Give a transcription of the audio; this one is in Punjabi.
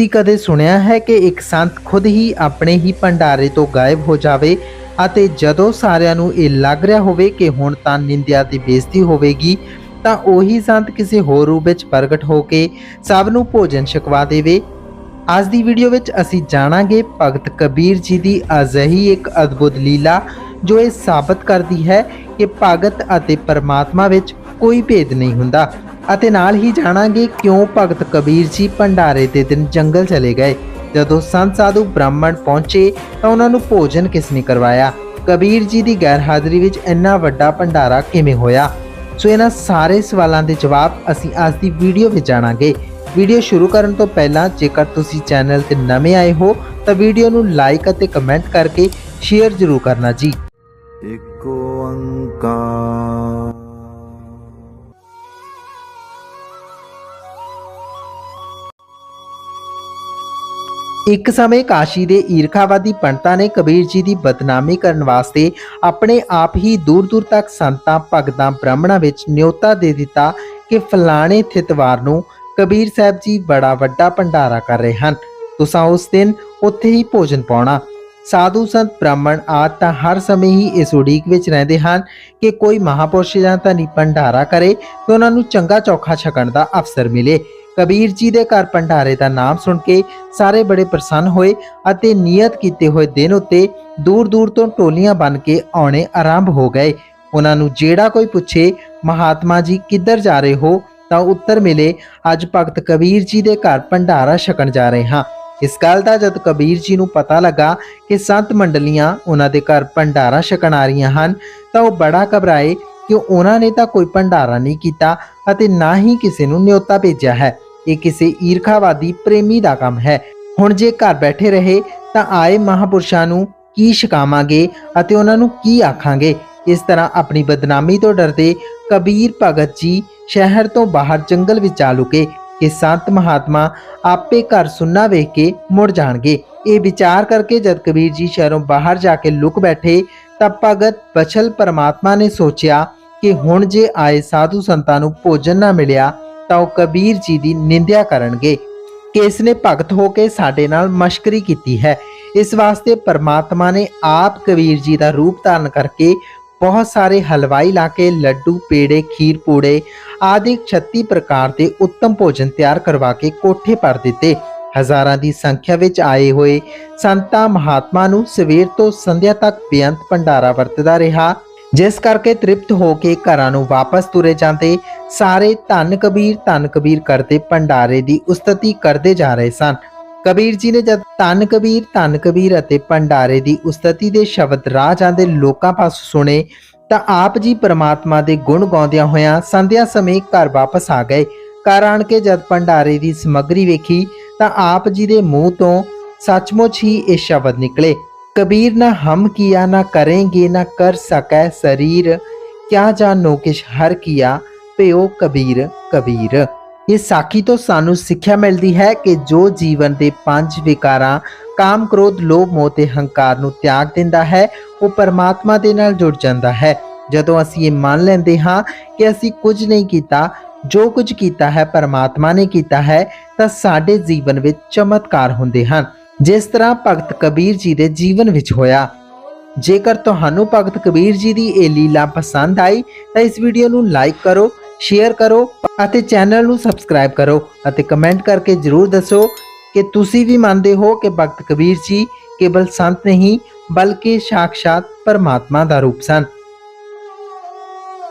ਤੁਸੀਂ ਕਦੇ ਸੁਣਿਆ ਹੈ ਕਿ ਇੱਕ ਸੰਤ ਖੁਦ ਹੀ ਆਪਣੇ ਹੀ ਭੰਡਾਰੇ ਤੋਂ ਗਾਇਬ ਹੋ ਜਾਵੇ ਅਤੇ ਜਦੋਂ ਸਾਰਿਆਂ ਨੂੰ ਇਹ ਲੱਗ ਰਿਹਾ ਹੋਵੇ ਕਿ ਹੁਣ ਤਾਂ ਨਿੰਦਿਆ ਦੀ ਬੇਇੱਜ਼ਤੀ ਹੋਵੇਗੀ, ਤਾਂ ਉਹੀ ਸੰਤ ਕਿਸੇ ਹੋਰ ਰੂਪ ਵਿੱਚ ਪ੍ਰਗਟ ਹੋ ਕੇ ਸਭ ਨੂੰ ਭੋਜਨ ਛਕਵਾ ਦੇਵੇ? ਅੱਜ ਦੀ ਵੀਡੀਓ ਵਿੱਚ ਅਸੀਂ ਜਾਣਾਂਗੇ ਭਗਤ ਕਬੀਰ ਜੀ ਦੀ ਅਜਿਹੀ ਇੱਕ ਅਦਭੁਤ ਲੀਲਾ ਜੋ ਇਹ ਸਾਬਤ ਕਰਦੀ ਹੈ ਕਿ ਭਗਤ ਅਤੇ ਪਰਮਾਤਮਾ ਵਿੱਚ ਕੋਈ ਭੇਦ ਨਹੀਂ ਹੁੰਦਾ। ਅਤੇ ਨਾਲ ਹੀ ਜਾਣਾਂਗੇ ਕਿਉਂ ਭਗਤ ਕਬੀਰ ਜੀ ਭੰਡਾਰੇ ਦੇ ਦਿਨ ਜੰਗਲ ਚਲੇ ਗਏ। ਜਦੋਂ ਸੰਤ ਸਾਧੂ ਬ੍ਰਾਹਮਣ ਪਹੁੰਚੇ ਤਾਂ ਉਹਨਾਂ ਨੂੰ ਭੋਜਨ ਕਿਸ ਨੇ ਕਰਵਾਇਆ? ਕਬੀਰ ਜੀ ਦੀ ਗੈਰ ਹਾਜ਼ਰੀ ਵਿੱਚ ਇੰਨਾ ਵੱਡਾ ਭੰਡਾਰਾ ਕਿਵੇਂ ਹੋਇਆ? ਸੋ ਇਹਨਾਂ ਸਾਰੇ ਸਵਾਲਾਂ ਦੇ ਜਵਾਬ ਅਸੀਂ ਅੱਜ ਦੀ ਵੀਡੀਓ ਵਿੱਚ ਜਾਣਾਂਗੇ। ਵੀਡੀਓ ਸ਼ੁਰੂ ਕਰਨ ਤੋਂ ਪਹਿਲਾਂ ਜੇਕਰ ਤੁਸੀਂ ਚੈਨਲ ਤੇ ਨਵੇਂ ਆਏ ਹੋ, ਤਾਂ ਵੀਡੀਓ ਨੂੰ ਲਾਈਕ ਅਤੇ ਕਮੈਂਟ ਕਰਕੇ ਸ਼ੇਅਰ ਜ਼ਰੂਰ ਕਰਨਾ ਜੀ। ਇੱਕ ਓੰਕਾਰ ਇੱਕ ਸਮੇਂ ਕਾਸ਼ੀ ਦੇ ਈਰਖਾਵਾਦੀ ਪੰਡਤਾਂ ਨੇ ਕਬੀਰ ਜੀ ਦੀ ਬਦਨਾਮੀ ਕਰਨ ਵਾਸਤੇ ਆਪਣੇ ਆਪ ਹੀ ਦੂਰ ਦੂਰ ਤੱਕ ਸੰਤਾਂ, ਭਗਤਾਂ, ਬ੍ਰਾਹਮਣਾਂ ਵਿੱਚ ਨਿਯੋਤਾ ਦੇ ਦਿੱਤਾ ਕਿ ਫਲਾਣੇ ਥਿਤਵਾਰ ਨੂੰ ਕਬੀਰ ਸਾਹਿਬ ਜੀ ਬੜਾ ਵੱਡਾ ਭੰਡਾਰਾ ਕਰ ਰਹੇ ਹਨ। ਤੁਸੀਂ ਉਸ ਦਿਨ ਉੱਥੇ ਹੀ ਭੋਜਨ ਪਾਉਣਾ। ਸਾਧੂ ਸੰਤ, ਬ੍ਰਾਹਮਣ ਆਦਿ ਤਾਂ ਹਰ ਸਮੇਂ ਹੀ ਇਸ ਉਡੀਕ ਵਿੱਚ ਰਹਿੰਦੇ ਹਨ ਕਿ ਕੋਈ ਮਹਾਪੁਰਸ਼ ਜਾਂ ਧਨੀ ਭੰਡਾਰਾ ਕਰੇ ਤੇ ਉਹਨਾਂ ਨੂੰ ਚੰਗਾ ਚੌਖਾ ਛਕਣ ਦਾ ਅਵਸਰ ਮਿਲੇ। ਕਬੀਰ ਜੀ ਦੇ ਘਰ ਭੰਡਾਰੇ ਦਾ ਨਾਮ ਸੁਣ ਕੇ ਸਾਰੇ ਬੜੇ ਪ੍ਰਸੰਨ ਹੋਏ ਅਤੇ ਨਿਯਤ ਕੀਤੇ ਹੋਏ ਦਿਨ ਉੱਤੇ ਦੂਰ ਦੂਰ ਤੋਂ ਟੋਲੀਆਂ ਬਣ ਕੇ ਆਉਣੇ ਆਰੰਭ ਹੋ ਗਏ। ਉਹਨਾਂ ਨੂੰ ਜਿਹੜਾ ਕੋਈ ਪੁੱਛੇ, ਮਹਾਤਮਾ ਜੀ, ਕਿੱਧਰ ਜਾ ਰਹੇ ਹੋ? ਤਾਂ ਉੱਤਰ ਮਿਲੇ, ਅੱਜ ਭਗਤ ਕਬੀਰ ਜੀ ਦੇ ਘਰ ਭੰਡਾਰਾ ਛਕਣ ਜਾ ਰਹੇ ਹਾਂ। ਇਸ ਗੱਲ ਦਾ ਜਦ ਕਬੀਰ ਜੀ ਨੂੰ ਪਤਾ ਲੱਗਾ ਕਿ ਸੰਤ ਮੰਡਲੀਆਂ ਉਹਨਾਂ ਦੇ ਘਰ ਭੰਡਾਰਾ ਛਕਣ ਆ ਰਹੀਆਂ ਹਨ, ਤਾਂ ਉਹ ਬੜਾ ਘਬਰਾਏ ਕਿ ਉਹਨਾਂ ਨੇ ਤਾਂ ਕੋਈ ਭੰਡਾਰਾ ਨਹੀਂ ਕੀਤਾ ਅਤੇ ਨਾ ਹੀ ਕਿਸੇ ਨੂੰ ਨਿਯੋਤਾ ਭੇਜਿਆ ਹੈ। ਇਹ ਕਿਸੇ ਈਰਖਾਵਾਦੀ, ਪ੍ਰੇਮੀ ਦਾ ਕੰਮ ਹੈ। ਹੁਣ ਜੇ ਘਰ ਬੈਠੇ ਰਹੇ, ਤਾਂ ਆਏ ਮਹਾਪੁਰਸ਼ਾਂ ਨੂੰ ਕੀ ਸ਼ਿਕਾਵਾਂਗੇ ਅਤੇ ਉਹਨਾਂ ਨੂੰ ਕੀ ਆਖਾਂਗੇ? ਇਸ ਤਰ੍ਹਾਂ ਆਪਣੀ ਬਦਨਾਮੀ ਤੋਂ ਡਰਦੇ ਕਬੀਰ ਭਗਤ ਜੀ ਸ਼ਹਿਰ ਤੋਂ ਬਾਹਰ ਜੰਗਲ ਵਿੱਚ ਆ ਲੁਕੇ ਕਿ ਸੰਤ ਮਹਾਤਮਾ ਆਪੇ ਘਰ ਸੁੰਨਾ ਵੇਖ ਕੇ ਮੁੜ ਜਾਣਗੇ। ਇਹ ਵਿਚਾਰ ਕਰਕੇ ਜਦ ਕਬੀਰ ਜੀ ਸ਼ਹਿਰੋਂ ਬਾਹਰ ਜਾ ਕੇ ਲੁਕ ਬੈਠੇ, ਤਾਂ ਭਗਤ ਬਚਲ ਪਰਮਾਤਮਾ ਨੇ ਸੋਚਿਆ ਕਿ ਹੁਣ ਜੇ ਆਏ ਸਾਧੂ ਸੰਤਾਂ ਨੂੰ ਭੋਜਨ ਨਾ ਮਿਲਿਆ, ਤਾਂ ਉਹ ਕਬੀਰ ਜੀ ਦੀ ਨਿੰਦਿਆ ਕਰਨਗੇ। ਕਿ ਇਸ ਨੇ ਭਗਤ ਹੋ ਕੇ ਸਾਡੇ ਨਾਲ ਮਸ਼ਕਰੀ ਕੀਤੀ ਹੈ। ਇਸ ਵਾਸਤੇ ਪਰਮਾਤਮਾ ਨੇ ਆਪ ਕਬੀਰ ਜੀ ਦਾ ਰੂਪ ਧਾਰਨ ਕਰਕੇ ਬਹੁਤ ਸਾਰੇ ਹਲਵਾਈ ਲਾ ਕੇ ਲੱਡੂ, ਪੇੜੇ, ਖੀਰ, ਪੂੜੇ ਆਦਿ 36 ਪ੍ਰਕਾਰ ਦੇ ਉੱਤਮ ਭੋਜਨ ਤਿਆਰ ਕਰਵਾ ਕੇ ਕੋਠੇ ਪਰ ਦਿੱਤੇ। ਹਜ਼ਾਰਾਂ ਦੀ ਸੰਖਿਆ ਵਿੱਚ ਆਏ ਹੋਏ ਸੰਤਾਂ ਮਹਾਤਮਾ ਨੂੰ ਸਵੇਰ ਤੋਂ ਸੰਧਿਆ ਤੱਕ ਬੇਅੰਤ ਭੰਡਾਰਾ ਵਰਤਦਾ ਰਿਹਾ। ਜਿਸ ਕਰਕੇ ਤ੍ਰਿਪਤ ਹੋ ਕੇ ਘਰਾਂ ਨੂੰ ਵਾਪਸ ਤੁਰੇ ਜਾਂਦੇ, ਸਾਰੇ ਧੰਨ ਕਬੀਰ ਧੰਨ ਕਬੀਰ ਕਰਦੇ ਭੰਡਾਰੇ ਦੀ ਉਸਤਤੀ ਕਰਦੇ ਜਾ ਰਹੇ ਸਨ। ਕਬੀਰ ਜੀ ਨੇ ਜਦ ਧੰਨ ਕਬੀਰ ਧੰਨ ਕਬੀਰ ਅਤੇ ਭੰਡਾਰੇ ਦੀ ਉਸਤਤੀ ਦੇ ਸ਼ਬਦ ਰਾਹ ਜਾਂਦੇ ਲੋਕਾਂ ਪਾਸੋਂ ਸੁਣੇ, ਤਾਂ ਆਪ ਜੀ ਪਰਮਾਤਮਾ ਦੇ ਗੁਣ ਗਾਉਂਦਿਆਂ ਹੋਇਆਂ ਸੰਧਿਆ ਸਮੇਂ ਘਰ ਵਾਪਸ ਆ ਗਏ। ਘਰ ਆਣ ਕੇ ਜਦ ਭੰਡਾਰੇ ਦੀ ਸਮੱਗਰੀ ਵੇਖੀ, ਤਾਂ ਆਪ ਜੀ ਦੇ ਮੂੰਹ ਤੋਂ ਸੱਚਮੁੱਚ ਹੀ ਇਹ ਸ਼ਬਦ ਨਿਕਲੇ। ਕਬੀਰ ਨਾ ਹਮ ਕੀਆ, ਨਾ ਕरेंगे ਨਾ ਕਰ ਸਕੈ ਸਰੀਰ। ਕਿਆ ਜਾਨੋ ਕਿਛ ਹਰ ਕੀਆ ਭਇਓ ਕਬੀਰ ਕਬੀਰ। ਇਹ ਸਾਖੀ ਤੋਂ ਸਾਨੂੰ ਸਿੱਖਿਆ ਮਿਲਦੀ ਹੈ ਕਿ ਜੋ ਜੀਵਨ ਦੇ ਪੰਜ ਵਿਕਾਰਾਂ, ਕਾਮ, ਕ੍ਰੋਧ, ਲੋਭ, ਮੋਹ ਤੇ ਹੰਕਾਰ ਨੂੰ ਤਿਆਗ ਦਿੰਦਾ ਹੈ, ਉਹ ਪਰਮਾਤਮਾ ਦੇ ਨਾਲ ਜੁੜ ਜਾਂਦਾ ਹੈ। ਜਦੋਂ ਅਸੀਂ ਇਹ ਮੰਨ ਲੈਂਦੇ ਹਾਂ ਕਿ ਅਸੀਂ ਕੁਝ ਨਹੀਂ ਕੀਤਾ, ਜੋ ਕੁਝ ਕੀਤਾ ਹੈ ਪਰਮਾਤਮਾ ਨੇ ਕੀਤਾ ਹੈ, ਤਾਂ ਸਾਡੇ ਜੀਵਨ ਵਿੱਚ ਚਮਤਕਾਰ ਹੁੰਦੇ ਹਨ। ਜਿਸ ਤਰ੍ਹਾਂ ਭਗਤ ਕਬੀਰ ਜੀ ਦੇ ਜੀਵਨ ਵਿੱਚ ਹੋਇਆ। ਜੇਕਰ ਤੁਹਾਨੂੰ ਭਗਤ ਕਬੀਰ ਜੀ ਦੀ ਇਹ ਲੀਲਾ ਪਸੰਦ ਆਈ, ਤਾਂ ਇਸ ਵੀਡੀਓ ਨੂੰ ਲਾਈਕ ਕਰੋ ਸ਼ੇਅਰ ਕਰੋ ਅਤੇ ਚੈਨਲ ਨੂੰ ਸਬਸਕ੍ਰਾਈਬ ਕਰੋ ਅਤੇ ਕਮੈਂਟ ਕਰਕੇ ਜਰੂਰ ਦੱਸੋ ਕਿ ਤੁਸੀਂ ਵੀ ਮੰਨਦੇ ਹੋ ਕਿ ਭਗਤ ਕਬੀਰ ਜੀ ਕੇਵਲ ਸੰਤ ਨਹੀਂ, ਬਲਕਿ ਸਾਖਸ਼ਾਤ ਪਰਮਾਤਮਾ ਦਾ ਰੂਪ ਸਨ।